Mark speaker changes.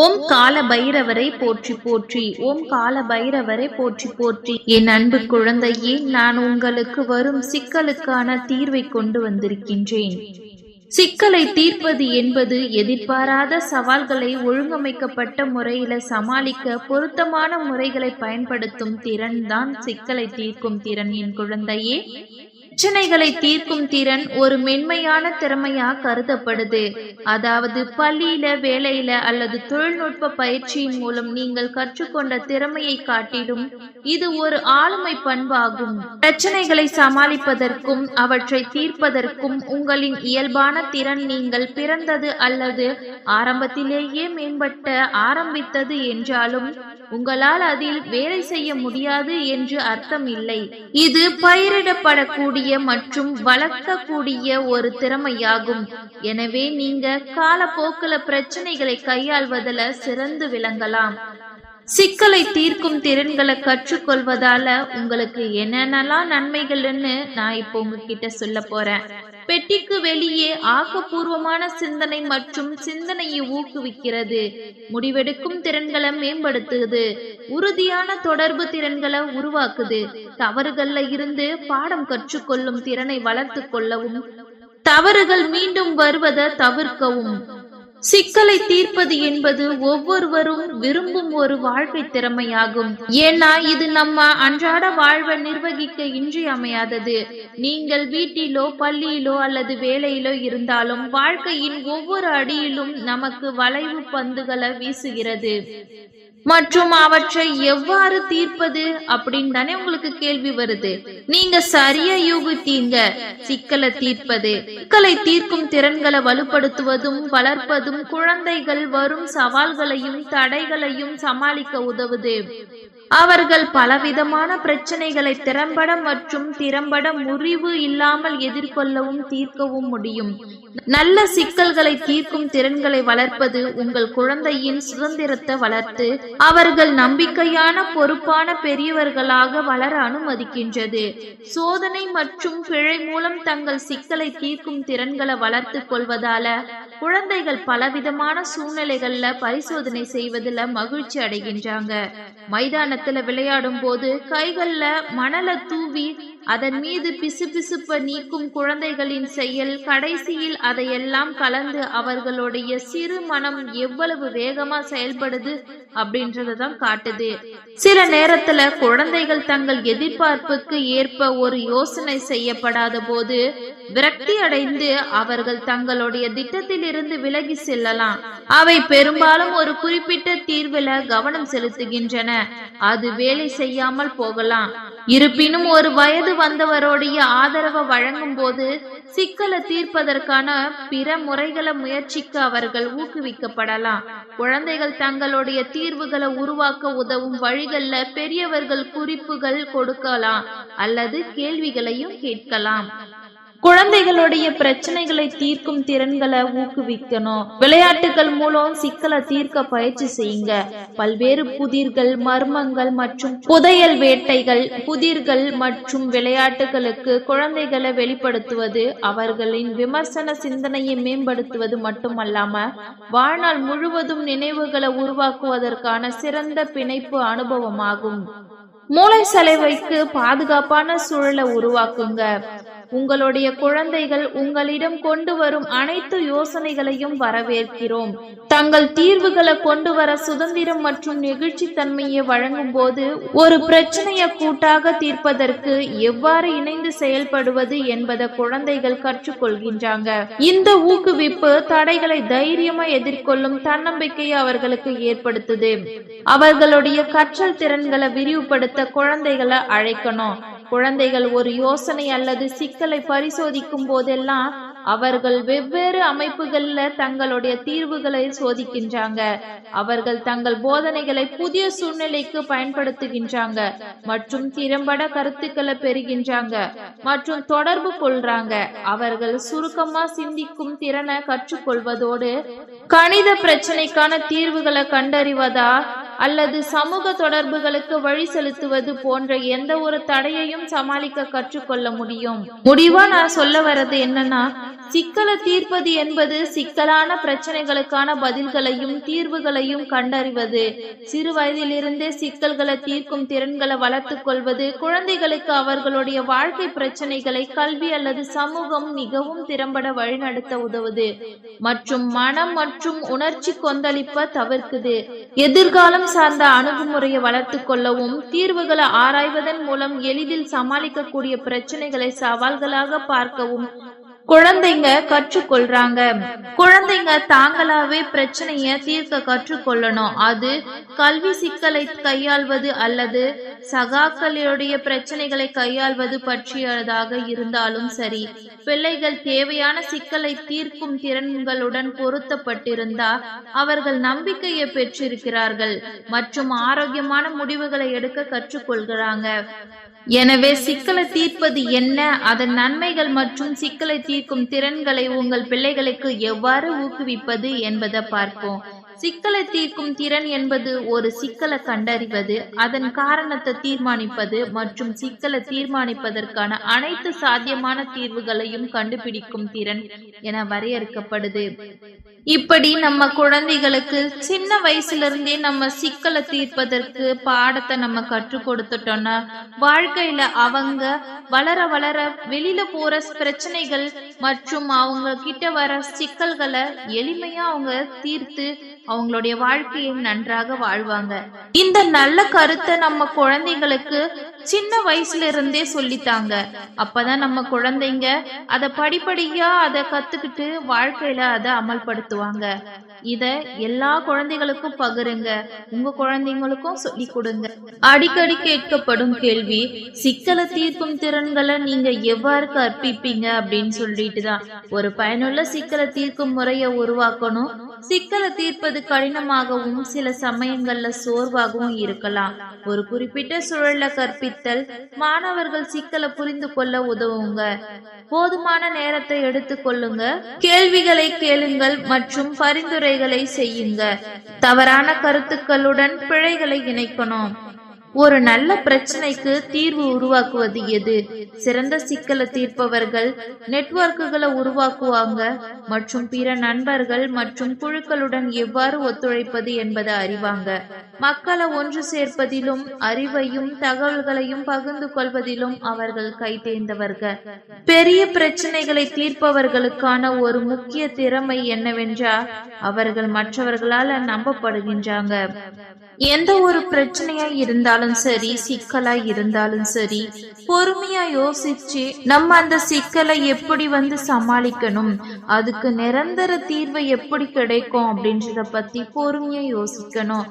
Speaker 1: ஓம் கால பைரவரை போற்றி போற்றி ஓம் கால பைரவரை போற்றி போற்றி. என் அன்பு குழந்தையே நான் உங்களுக்கு வரும் சிக்கலுக்கான தீர்வை கொண்டு வந்திருக்கின்றேன். சிக்கலை தீர்ப்பது என்பது எதிர்பாராத சவால்களை ஒழுங்கமைக்கப்பட்ட முறையில சமாளிக்க பொருத்தமான முறைகளை பயன்படுத்தும் திறன் தான் சிக்கலை தீர்க்கும் திறன் என் குழந்தையே. பிரச்சனைகளை தீர்க்கும் திறன் ஒரு மென்மையான திறமையா கருதப்படுது. அதாவது பள்ளியில வேலையில அல்லது தொழில்நுட்ப பயிற்சியின் மூலம் நீங்கள் கற்றுக்கொண்ட திறமையை காட்டிலும் இது ஒரு ஆளுமை பண்பாகும். பிரச்சனைகளை சமாளிப்பதற்கும் அவற்றை தீர்ப்பதற்கும் உங்களின் இயல்பான திறன் நீங்கள் பிறந்தது அல்லது ஆரம்பத்திலேயே மேம்பட்ட ஆரம்பித்தது என்றாலும் உங்களால் அதில் வேலை செய்ய முடியாது என்று அர்த்தம் இல்லை இது பயிரிடப்படக்கூடிய மற்றும் வளர்க்கக்கூடிய ஒரு திறமையாகும். எனவே நீங்க காலப்போக்கில் பிரச்சனைகளை கையாள்வதில் சிறந்து விளங்கலாம். சிக்கலை தீர்க்கும் திறன்களை கற்றுக்கொள்வதால உங்களுக்கு என்னென்னலாம் நன்மைகள்னு நான் இப்போ உங்ககிட்ட சொல்ல போறேன். பெட்டிக்கு வெளியே ஆக்கப்பூர்வமான சிந்தனை மற்றும் சிந்தனையை ஊக்குவிக்கிறது. முடிவெடுக்கும் திறன்களை மேம்படுத்துது. உறுதியான தொடர்பு திறன்களை உருவாக்குது. தவறுகள்ல இருந்து பாடம் கற்றுக்கொள்ளும் திறனை வளர்த்து கொள்ளவும் தவறுகள் மீண்டும் வருவதை தவிர்க்கவும் சிக்கலை தீர்ப்பது என்பது ஒவ்வொருவரும் விரும்பும் ஒரு வாழ்க்கை திறமையாகும். ஏன்னா இது நம்ம அன்றாட வாழ்வை நிர்வகிக்க இன்றியமையாதது. நீங்கள் வீட்டிலோ பள்ளியிலோ அல்லது வேலையிலோ இருந்தாலும் வாழ்க்கையின் ஒவ்வொரு அடியிலும் நமக்கு வளைவு பந்துகளை வீசுகிறது. மற்றும் அவற்றை எவ்வாறு தீர்ப்பது அப்படின்னு தானே உங்களுக்கு கேள்வி வருது. நீங்க சரியா யூகித்தீங்க. சிக்கலை தீர்ப்பது. சிக்கலை தீர்க்கும் திறன்களை வலுப்படுத்துவதும் வளர்ப்பதும் வரும் குழந்தைகள் வரும் சவால்களையும் தடைகளையும் சமாளிக்க உதவுது. அவர்கள் பலவிதமான பிரச்சனைகளை திறம்பட மற்றும் திறம்பட முறிவு இல்லாமல் எதிர்கொள்ளவும் தீர்க்கவும் முடியும். நல்ல சிக்கல்களை தீர்க்கும் திறன்களை வளர்ப்பது உங்கள் குழந்தையின் சுதந்திரத்தை வளர்த்து அவர்கள் நம்பிக்கையான பொறுப்பான பெரியவர்களாக வளர அனுமதிக்கின்றது. சோதனை மற்றும் பிழை மூலம் தங்கள் சிக்கலை தீர்க்கும் திறன்களை வளர்த்து கொள்வதால குழந்தைகள் பலவிதமான சூழ்நிலைகள்ல பரிசோதனை செய்வதில் மகிழ்ச்சி அடைகின்றாங்க. மைதானத்துல விளையாடும் போது கைகள்ல மணலை தூவி அதன் மீது பிசுபிசுப்ப நீக்கும் குழந்தைகளின் செயல் கடைசியில் அதையெல்லாம் கலந்து அவர்களுடைய சிறு மனம் எவ்வளவு வேகமா செயல்படுது அப்படின்றத தான் காட்டுது. சில நேரத்துல குழந்தைகள் தங்கள் எதிர்பார்ப்புக்கு ஏற்ப ஒரு யோசனை செய்யப்படாத போது விரக்தி அடைந்து அவர்கள் தங்களுடைய திட்டத்தில் இருந்து விலகி செல்லலாம். அவை பெரும்பாலும் ஒரு குறிப்பிட்ட தீர்வில கவனம் செலுத்துகின்றன. அது வேலை செய்யாமல் போகலாம். இருப்பினும் ஒரு வயது வந்தவருடைய ஆதரவை வழங்கும் போது சிக்கலை தீர்ப்பதற்கான பிற முறைகளை முயற்சிக்க அவர்கள் ஊக்குவிக்கப்படலாம். குழந்தைகள் தங்களுடைய தீர்வுகளை உருவாக்க உதவும் வழிகள்ல பெரியவர்கள் குறிப்புகள் கொடுக்கலாம் அல்லது கேள்விகளையும் கேட்கலாம். குழந்தைகளுடைய பிரச்சனைகளை தீர்க்கும் திறன்களை ஊக்குவிக்கணும். விளையாட்டுகள் மூலம் சிக்கலை தீர்க்க பயிற்சி செய்யுங்க. பல்வேறு புதிர்கள் மர்மங்கள் மற்றும் புதையல் வேட்டைகள் புதிர்கள் மற்றும் விளையாட்டுகளுக்கு குழந்தைகளை வெளிப்படுத்துவது அவர்களின் விமர்சன சிந்தனையை மேம்படுத்துவது மட்டுமல்லாம வாழ்நாள் முழுவதும் நினைவுகளை உருவாக்குவதற்கான சிறந்த பிணைப்பு அனுபவமாகும். மூளை சலவைக்கு பாதுகாப்பான சூழலை உருவாக்குங்க. உங்களுடைய குழந்தைகள் உங்களிடம் கொண்டு வரும் அனைத்து யோசனைகளையும் வரவேற்கிறோம். தங்கள் தீர்வுகளை கொண்டு வர சுதந்திரம் மற்றும் நெகிழ்ச்சி தன்மையை வழங்கும் போது ஒரு பிரச்சனையை கூட்டாக தீர்ப்பதற்கு எவ்வாறு இணைந்து செயல்படுவது என்பதை குழந்தைகள் கற்றுக்கொள்கின்றாங்க. இந்த ஊக்குவிப்பு தடைகளை தைரியமா எதிர்கொள்ளும் தன்னம்பிக்கையை அவர்களுக்கு ஏற்படுத்துது. அவர்களுடைய கற்றல் திறன்களை விரிவுபடுத்த குழந்தைகளை அழைக்கணும். குழந்தைகள் ஒரு யோசனை அல்லது சிக்கலை பரிசோதிக்கும் போதெல்லாம் அவர்கள் வெவ்வேறு அமைப்புகள்ல தங்களுடைய தீர்வுகளை சோதிக்கின்றாங்க. அவர்கள் தங்கள் போதனைகளை புதிய சூழ்நிலைக்கு பயன்படுத்துகின்றாங்க மற்றும் திறம்பட கருத்துக்களை பெறுகின்றாங்க மற்றும் தொடர்பு கொள்றாங்க. அவர்கள் சுருக்கமா சிந்திக்கும் திறனை கற்றுக்கொள்வதோடு கணித பிரச்சனைக்கான தீர்வுகளை கண்டறிவதா அல்லது சமூக தொடர்புகளுக்கு வழி செலுத்துவது போன்ற எந்த ஒரு தடையையும் சமாளிக்க கற்றுக்கொள்ள முடியும். முடிவா நான் சொல்ல வர்றது என்னன்னா சிக்கலை தீர்ப்பது என்பது சிக்கலான பிரச்சனைகளுக்கான பதில்களையும் தீர்வுகளையும் கண்டறிவது. சிறு வயதிலிருந்தே சிக்கல்களை தீர்க்கும் திறன்களை வளர்த்துக் கொள்வது குழந்தைகளுக்கு அவர்களுடைய வாழ்க்கை பிரச்சனைகளை கல்வி அல்லது சமூகம் மிகவும் திறம்பட வழிநடத்த உதவுது. மற்றும் மனம் மற்றும் உணர்ச்சி கொந்தளிப்ப தவிர்க்குது. எதிர்காலம் சார்ந்த அணுகுமுறையை வளர்த்து கொள்ளவும் தீர்வுகளை ஆராய்வதன் மூலம் எளிதில் சமாளிக்கக்கூடிய பிரச்சனைகளை சவால்களாக பார்க்கவும் குழந்தைங்க கற்றுக்கொள்றாங்க. குழந்தைங்க தாங்களாவே பிரச்சனைய தீர்க்க கற்றுக்கொள்ளணும். அது கல்வி சிக்கலை கையாள்வது அல்லது சகாக்களுடைய பிரச்சனைகளை கையாள்வது பற்றியதாக இருந்தாலும் சரி பிள்ளைகள் தேவையான சிக்கலை தீர்க்கும் திறன்களுடன் பொருத்தப்பட்டிருந்தா அவர்கள் நம்பிக்கையை பெற்றிருக்கிறார்கள். மற்றும் ஆரோக்கியமான முடிவுகளை எடுக்க கற்றுக்கொள்கிறாங்க. எனவே சிக்கலை தீர்ப்பது என்ன அதன் நன்மைகள் மற்றும் சிக்கலை தீர்க்கும் திறன்களை உங்கள் பிள்ளைகளுக்கு எவ்வாறு ஊக்குவிப்பது என்பதை பார்ப்போம். சிக்கலை தீர்க்கும் திறன் என்பது ஒரு சிக்கலை கண்டறிவது அதன் காரணத்தை தீர்மானிப்பது மற்றும் சிக்கலை தீர்மானிப்பதற்கான அனைத்து சாத்தியமான தீர்வுகளையும் கண்டுபிடிக்கும் திறன் என வரையறுக்கப்படுது. இப்படி நம்ம குழந்தைகளுக்கு சின்ன வயசுல இருந்தே நம்ம சிக்கலை தீர்ப்பதற்கு பாடத்தை நம்ம கற்றுக் கொடுத்துட்டோம்னா வாழ்க்கையில அவங்க வளர வளர வெளியில போற பிரச்சனைகள் மற்றும் அவங்க கிட்ட வர சிக்கல்களை எளிமையா அவங்க தீர்த்து அவங்களுடைய வாழ்க்கையை நன்றாக வாழ்வாங்க. இந்த நல்ல கருத்தை நம்ம குழந்தைகளுக்கு சின்ன வயசுல இருந்தே சொல்லித்தாங்க. அப்பதான் நம்ம குழந்தைங்க அதை படிப்படியா அதை கத்துக்கிட்டு வாழ்க்கையில அதை அத அமல்படுத்துவாங்க இத எல்லா குழந்தைகளுக்கும் பகிருங்க. உங்க குழந்தைங்களுக்கும் சொல்லி கொடுங்க. அடிக்கடி கேட்கப்படும் கேள்வி சிக்கலை தீர்க்கும் திறன்களை நீங்க எவ்வாறு கற்பிப்பீங்க அப்படின்னு சொல்லிட்டு தான் ஒரு பயனுள்ள சிக்கலை தீர்க்கும் முறையை உருவாக்கணும். சிக்கலை தீர்ப்பது கடினமாகவும் சில சமயங்கள்ல சோர்வாகவும் இருக்கலாம். ஒரு குறிப்பிட்ட சூழல்ல கற்பித்தல் மாணவர்கள் சிக்கலை புரிந்து கொள்ள உதவுங்க. போதுமான நேரத்தை எடுத்துக்கொள்ளுங்க கேள்விகளை கேளுங்கள் மற்றும் பரிந்துரைகளை செய்யுங்க. தவறான கருத்துக்களுடன் பிழைகளை இணைக்கணும். ஒரு நல்ல பிரச்சனைக்கு தீர்வு உருவாக்குவது எது? சிறந்த சிக்கலை தீர்ப்பவர்கள் நெட்வொர்க்குகளை உருவாக்குவாங்க மற்றும் பிற நண்பர்கள் மற்றும் குழுக்களுடன் எவ்வாறு ஒத்துழைப்பது என்பதை அறிவாங்க. மக்களை ஒன்று சேர்ப்பதிலும் அறிவையும் தகவல்களையும் பகிர்ந்து கொள்வதிலும் அவர்கள் கைதேர்ந்தவர்கள் பெரிய பிரச்சனைகளை தீர்ப்பவர்களுக்கான ஒரு முக்கிய திறமை என்னவென்றால் அவர்கள் மற்றவர்களால நம்பப்படுகின்றாங்க. எந்த ஒரு பிரச்சனையா இருந்தாலும் சரி சிக்கலா இருந்தாலும் சரி பொறுமையா யோசிச்சு நம்ம அந்த சிக்கலை எப்படி வந்து சமாளிக்கணும் அதுக்கு நிரந்தர தீர்வு எப்படி கிடைக்கும் அப்படின்றத பத்தி பொறுமையா யோசிக்கணும்.